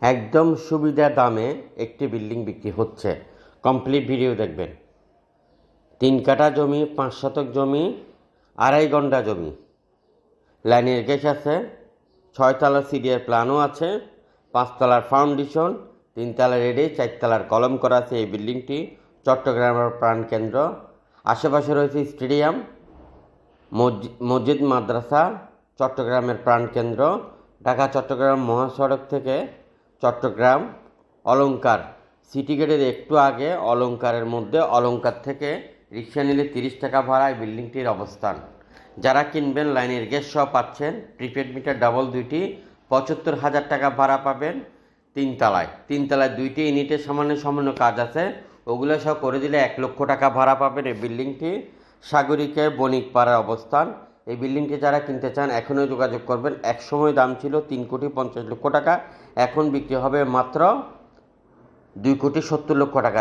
একদম সুবিধা দামে একটি বিল্ডিং বিক্রি হচ্ছে। কমপ্লিট ভিডিও দেখবেন। তিন কাঠা জমি, পাঁচ শতক জমি, আড়াই ঘণ্টা জমি। লাইনের গ্যাস আছে, ছয়তলা সিডিয়ার প্ল্যানও আছে, পাঁচতলার ফাউন্ডেশন, তিনতলা রেডি, চারতলার কলম করা আছে এই বিল্ডিংটি, চট্টগ্রামের প্রাণকেন্দ্র আশেপাশে রয়েছে স্টেডিয়াম, মসজি- মসজিদ, মাদ্রাসা, চট্টগ্রামের প্রাণকেন্দ্র ঢাকা, চট্টগ্রাম মহাসড়ক থেকে চট্টগ্রাম, অলংকার। সিটি গেটের একটু আগে অলংকারের মধ্যে অলংকার থেকে রিক্সা নিলে তিরিশ টাকা ভাড়ায় বিল্ডিংটির অবস্থান। যারা কিনবেন লাইনের গ্যাস সহ পাচ্ছেন প্রিপেড মিটার ডাবল দুইটি, পঁচাত্তর হাজার টাকা ভাড়া পাবেন তিনতলায়। তিনতলায় দুইটি ইউনিটের সামান্য সামান্য কাজ আছে, ওগুলো সব করে দিলে এক লক্ষ টাকা ভাড়া পাবেন এই বিল্ডিংটি। সাগরিকের বণিক পাড়ার অবস্থান। এই বিল্ডিংটি যারা কিনতে চান এখনও যোগাযোগ করবেন। এক সময় দাম ছিল তিন কোটি পঞ্চাশ লক্ষ টাকা, এখন বিক্রি হবে মাত্র দুই কোটি সত্তর লক্ষ টাকা।